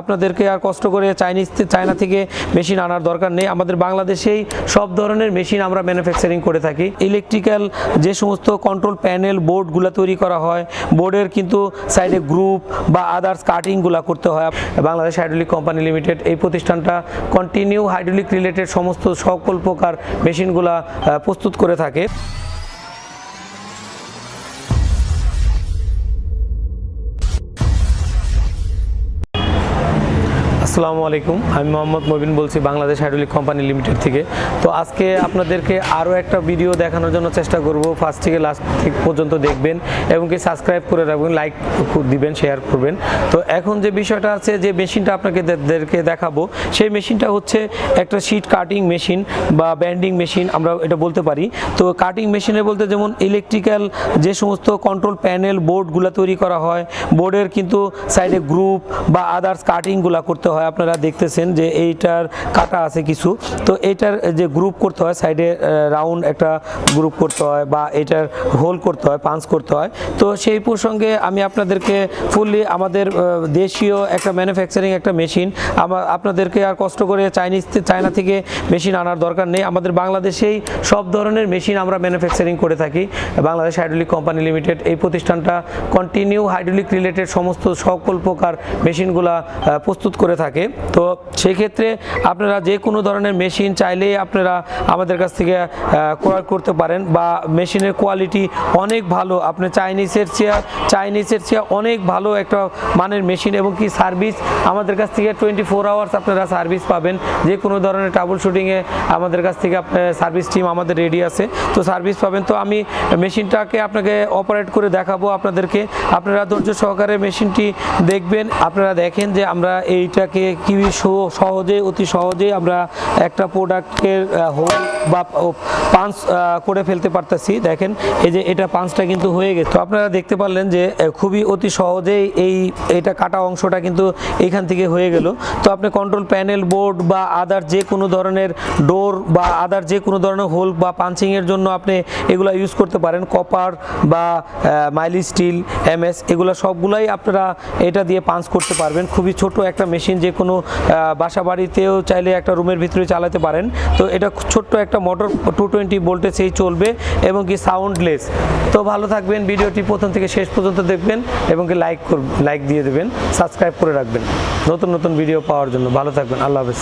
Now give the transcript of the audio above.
আপনাদেরকে আর কষ্ট করে চাইনিজ চায়না থেকে মেশিন আনার দরকার নেই। আমাদের বাংলাদেশেই সব ধরনের মেশিন আমরা ম্যানুফ্যাকচারিং করে থাকি। ইলেকট্রিক্যাল যে সমস্ত কন্ট্রোল প্যানেল বোর্ডগুলো তৈরি করা হয় বোর্ডের কিন্তু সাইডে গ্রুপ বা আদার্স কাটিংগুলো করতে হয়। বাংলাদেশ হাইড্রোলিক কোম্পানি লিমিটেড এই প্রতিষ্ঠানটা কন্টিনিউ হাইড্রোলিক রিলেটেড সমস্ত সকল প্রকার মেশিনগুলা প্রস্তুত করে থাকে। আসসালামু আলাইকুম। আমি মোহাম্মদ মবিন বলছি বাংলাদেশ হাইড্রোলিক কোম্পানি লিমিটেড থেকে। তো আজকে আপনাদেরকে আরও একটা ভিডিও দেখানোর জন্য চেষ্টা করব। ফার্স্ট থেকে লাস্ট পর্যন্ত দেখবেন এবং কি সাবস্ক্রাইব করে রাখবেন, লাইক দিবেন, শেয়ার করবেন। তো এখন যে বিষয়টা আছে, যে মেশিনটা আপনাকে দেখাবো, সেই মেশিনটা হচ্ছে একটা শিট কাটিং মেশিন বা ব্যান্ডিং মেশিন, আমরা এটা বলতে পারি। তো কাটিং মেশিনে বলতে যেমন ইলেকট্রিক্যাল যে সমস্ত কন্ট্রোল প্যানেল, বোর্ডগুলো তৈরি করা হয়, বোর্ডের কিন্তু সাইডে গ্রুপ বা আদার্স কাটিংগুলো করতে হয়। আপনারা দেখতেছেন যে এইটার কাটা আছে কিছু। তো এইটার যে গ্রুপ করতে হয় সাইডে রাউন্ড একটা গ্রুপ করতে হয় বা এটার হোল করতে হয় পাঞ্চ করতে হয়। তো সেই প্রসঙ্গে আমি আপনাদেরকে ফুললি আমাদের দেশীয় একটা ম্যানুফ্যাকচারিং একটা মেশিন আমার আপনাদেরকে আর কষ্ট করে চাইনিজ চায়না থেকে মেশিন আনার দরকার নেই। আমাদের বাংলাদেশেই সব ধরনের মেশিন আমরা ম্যানুফ্যাকচারিং করে থাকি। বাংলাদেশ হাইড্রোলিক কোম্পানি লিমিটেড এই প্রতিষ্ঠানটা কন্টিনিউ হাইড্রোলিক রিলেটেড সমস্ত সকল প্রকার মেশিনগুলা প্রস্তুত করে থাকে। তো সেই ক্ষেত্রে আপনারা যে কোনো ধরনের মেশিন চাইলেই আপনারা আমাদের কাছ থেকে ক্রয় করতে পারেন বা মেশিনের কোয়ালিটি অনেক ভালো। আপনি চাইনিজের চেয়ে চাইনিজের চেয়ে অনেক ভালো একটা মানের মেশিন এবং কি সার্ভিস আমাদের কাছ থেকে টোয়েন্টি ফোর আওয়ার্স আপনারা সার্ভিস পাবেন। যে কোনো ধরনের ট্রাবল শুটিংয়ে আমাদের কাছ থেকে সার্ভিস টিম আমাদের রেডি আছে। তো সার্ভিস পাবেন। তো আমি মেশিনটাকে আপনাকে অপারেট করে দেখাবো আপনাদেরকে। আপনারা ধৈর্য সহকারে মেশিনটি দেখবেন। আপনারা দেখেন যে আমরা এইটাকে কি সহ- সহজে, অতি সহজে আমরা একটা প্রোডাক্টের হোল বা পাঞ্চ করে ফেলতে পারতেছি। দেখেন, এই যে এটা পাঞ্চটা কিন্তু হয়ে গেছে। তো আপনারা দেখতে পারলেন যে খুবই অতি সহজেই এই এটা কাটা অংশটা কিন্তু এইখান থেকে হয়ে গেল। তো আপনি কন্ট্রোল প্যানেল বোর্ড বা আদার যে কোনো ধরনের ডোর বা আদার যে কোনো ধরনের হোল বা পাঞ্চিংয়ের জন্য আপনি এগুলো ইউজ করতে পারেন। কপার বা মাইলি স্টিল এমএস এগুলো সবগুলাই আপনারা এটা দিয়ে পাঞ্চ করতে পারবেন। খুবই ছোট একটা মেশিন যে কোনো বাসা বাড়িতেও চাইলে একটা রুমের ভিতরে চালাতে পারেন। তো এটা ছোট্ট একটা মোটর টু টোয়েন্টি ভোল্টেজেই চলবে এবং কি সাউন্ডলেস। তো ভালো থাকবেন, ভিডিওটি প্রথম থেকে শেষ পর্যন্ত দেখবেন এবং কি লাইক করবেন লাইক দিয়ে দেবেন, সাবস্ক্রাইব করে রাখবেন। নতুন নতুন ভিডিও পাওয়ার জন্য। ভালো থাকবেন, আল্লাহ হাফেজ।